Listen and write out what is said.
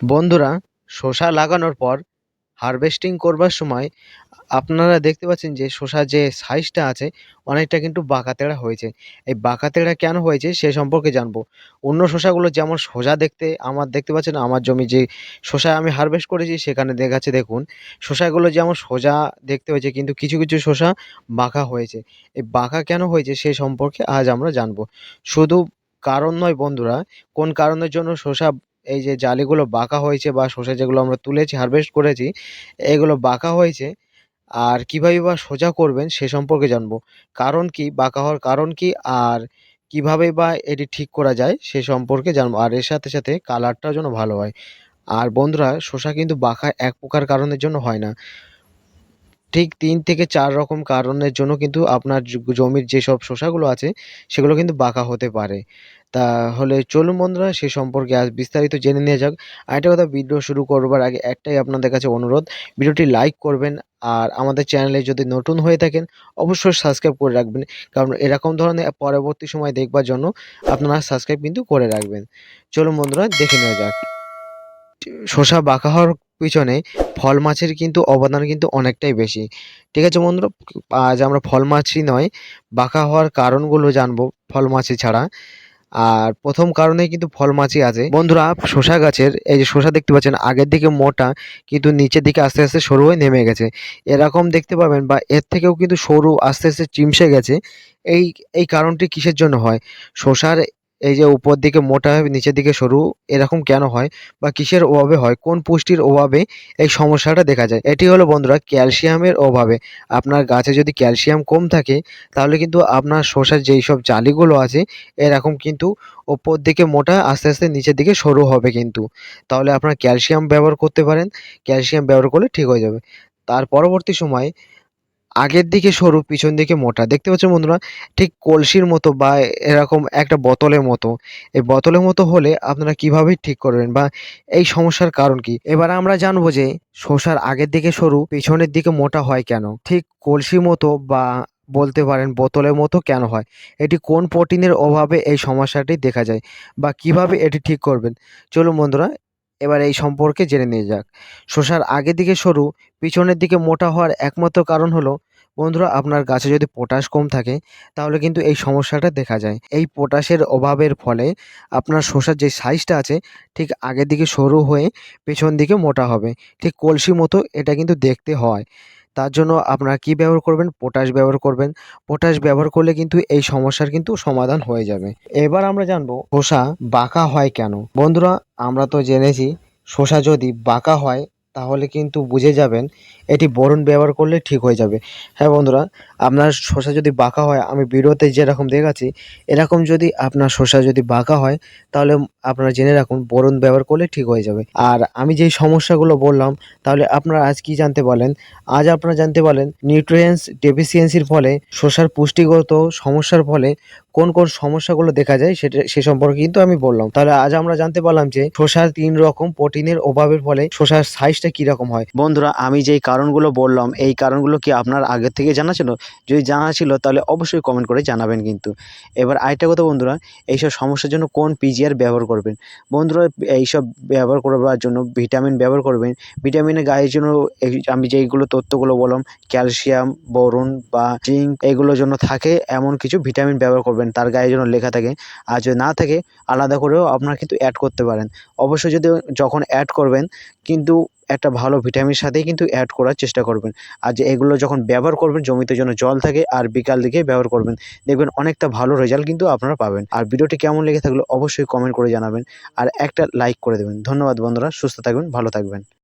বন্ধুরা, শসা লাগানোর পর হারভেস্টিং করবার সময় আপনারা দেখতে পাচ্ছেন যে শসার যে সাইজটা আছে, অনেকটা কিন্তু বাঁকা তেড়া হয়েছে। এই বাঁকা তেড়া কেন হয়েছে সে সম্পর্কে জানব। অন্য শসাগুলো যেমন সোজা দেখতে, আমার দেখতে পাচ্ছেন, আমার জমি যে শসা আমি হারভেস্ট করেছি সেখানে দেখাচ্ছে দেখুন, শসাগুলো যেমন সোজা দেখতে হয়েছে, কিন্তু কিছু কিছু শসা বাঁকা হয়েছে। এই বাঁকা কেন হয়েছে সে সম্পর্কে আজ আমরা জানব। শুধু কারণ নয় বন্ধুরা, কোন কারণের জন্য শসা এই যে জালিগুলো বাঁকা হয়েছে বা শসা যেগুলো আমরা তুলেছি হারভেস্ট করেছি, এগুলো বাঁকা হয়েছে। আর কীভাবে বা সোজা করবেন সে সম্পর্কে জানব। কারণ কি? বাঁকা হওয়ার কারণ কি? আর কীভাবে বা এটি ঠিক করা যায় সে সম্পর্কে জানব। আর এর সাথে সাথে কালারটাও যেন ভালো হয়। আর বন্ধুরা, শসা কিন্তু বাঁকা এক প্রকার কারণের জন্য হয় না। ঠিক তিন থেকে চার রকম কারণের জন্য কিন্তু আপনার জমির যেসব শসাগুলো আছে, সেগুলো কিন্তু বাঁকা হতে পারে। তাহলে চলুন বন্ধুরা, সে সম্পর্কে আজ বিস্তারিত জেনে নেওয়া যাক। আরেকটা কথা ভিডিও শুরু করবার আগে একটাই আপনাদের কাছে অনুরোধ, ভিডিওটি লাইক করবেন আর আমাদের চ্যানেলে যদি নতুন হয়ে থাকেন, অবশ্যই সাবস্ক্রাইব করে রাখবেন। কারণ এরকম ধরনের পরবর্তী সময় দেখবার জন্য আপনারা সাবস্ক্রাইব কিন্তু করে রাখবেন। চলুন বন্ধুরা, দেখে নেওয়া যাক। শসা বাঁকা হওয়ার পিছনে ফল মাছের কিন্তু অবদান কিন্তু অনেকটাই বেশি। ঠিক আছে বন্ধুরা, আজ আমরা ফল মাছই নয়, বাঁকা হওয়ার কারণগুলো জানব ফল মাছি ছাড়া। আর প্রথম কারণে কিন্তু ফল মাছি আছে। বন্ধুরা, শসা গাছের, এই যে শসা দেখতে পাচ্ছেন, আগের দিকে মোটা, কিন্তু নিচের দিকে আস্তে আস্তে সরু হয়ে নেমে গেছে। এরকম দেখতে পাবেন বা এর থেকেও কিন্তু সরু আস্তে আস্তে চিমসে গেছে। এই এই কারণটি কিসের জন্য হয়? শসার এই যে উপর দিকে মোটা নিচের দিকে সরু, এরকম কেন হয় বা কিসের অভাবে হয়, কোন পুষ্টির অভাবে এই সমস্যাটা দেখা যায়? এটি হলো বন্ধুরা ক্যালসিয়ামের অভাবে। আপনার গাছে যদি ক্যালসিয়াম কম থাকে, তাহলে কিন্তু আপনার শসার যেই সব জালিগুলো আছে, এরকম কিন্তু ওপর দিকে মোটা, আস্তে আস্তে নিচের দিকে সরু হবে কিন্তু। তাহলে আপনার ক্যালসিয়াম ব্যবহার করতে পারেন, ক্যালসিয়াম ব্যবহার করলে ঠিক হয়ে যাবে। তার পরবর্তী সময় আগের দিকে সরু, পিছন দিকে মোটা। দেখতে পাচ্ছেন বন্ধুরা, ঠিক কলসির মতো বা এরকম একটা বোতলের মতো। এই বোতলের মতো হলে আপনারা কীভাবে ঠিক করবেন বা এই সমস্যার কারণ কি? এবার আমরা জানব যে শসার আগের দিকে সরু, পিছনের দিকে মোটা হয় কেন? ঠিক কলসির মতো বা বলতে পারেন বোতলের মতো কেন হয়? এটি কোন প্রোটিনের অভাবে এই সমস্যাটি দেখা যায় বা কীভাবে এটি ঠিক করবেন? চলুন বন্ধুরা এবার এই সম্পর্কে জেনে নিয়ে যাক। শশার আগে দিকে সরু, পিছনের দিকে মোটা হওয়ার একমাত্র কারণ হলো, বন্ধুরা আপনার গাছে যদি পটাশ কম থাকে, তাহলে কিন্তু এই সমস্যাটা দেখা যায়। এই পটাশের অভাবের ফলে আপনার শশার যে সাইজটা আছে, ঠিক আগের দিকে সরু হয়ে পেছন দিকে মোটা হবে। ঠিক কলসি মতো এটা কিন্তু দেখতে হয়। তার জন্য আপনারা কি ব্যবহার করবেন? পটাশ ব্যবহার করবেন। পটাশ ব্যবহার করলে কিন্তু এই সমস্যার কিন্তু সমাধান হয়ে যাবে। এবার আমরা জানব, শসা বাঁকা হয় কেন? বন্ধুরা, আমরা তো জেনেছি, শসা যদি বাঁকা হয় তাহলে কিন্তু বুঝে যাবেন এটি বোরন ব্যবহার করলে ঠিক হয়ে যাবে। হ্যাঁ বন্ধুরা, আপনার শসা যদি বাঁকা হয়, আমি ভিডিওতে যেরকম দেখাচ্ছি, এরকম যদি আপনার শসা যদি বাঁকা হয়, তাহলে আপনারা জেনে রাখুন বোরন ব্যবহার করলে ঠিক হয়ে যাবে। আর আমি যেই সমস্যাগুলো বললাম, তাহলে আপনারা আজ কি জানতে পারলেন? আজ আপনারা জানতে পারলেন, নিউট্রিয়েন্টস ডেফিসিয়েন্সির ফলে শসার পুষ্টিগত সমস্যার ফলে কোন কোন সমস্যাগুলো দেখা যায় সেটা, সে সম্পর্কে কিন্তু আমি বললাম। তাহলে আজ আমরা জানতে পারলাম যে শসার তিন রকম প্রোটিনের অভাবের ফলে শসার সাইজটা কি রকম হয়। বন্ধুরা, আমি যেই কারণগুলো বললাম, এই কারণগুলো কি আপনার আগে থেকে জানা ছিল? যদি জানা ছিল, তাহলে অবশ্যই কমেন্ট করে জানাবেন কিন্তু। এবার আরেকটা কথা বন্ধুরা, এইসব সমস্যার জন্য কোন পিজিআর ব্যবহার করবেন? বন্ধুরা, এইসব ব্যবহার করবার জন্য ভিটামিন ব্যবহার করবেন। ভিটামিনের গায়ের জন্য আমি যেইগুলো তথ্যগুলো বললাম ক্যালসিয়াম বোরন বা জিঙ্ক এগুলোর জন্য থাকে এমন কিছু ভিটামিন ব্যবহার করবেন। তার গায়ে যেন লেখা থাকে। আর যদি না থাকে, আলাদা করেও আপনারা কিন্তু অ্যাড করতে পারেন। অবশ্যই যদি যখন অ্যাড করবেন, কিন্তু একটা ভালো ভিটামিনের সাথেই কিন্তু অ্যাড করার চেষ্টা করবেন। আর যে এগুলো যখন ব্যবহার করবেন, জমিতে যেন জল থাকে, আর বিকাল দিকে ব্যবহার করবেন, দেখবেন অনেকটা ভালো রেজাল্ট কিন্তু আপনারা পাবেন। আর ভিডিওটি কেমন লেগে থাকলে, অবশ্যই কমেন্ট করে জানাবেন। আর একটা লাইক করে দেবেন। ধন্যবাদ বন্ধুরা, সুস্থ থাকবেন, ভালো থাকবেন।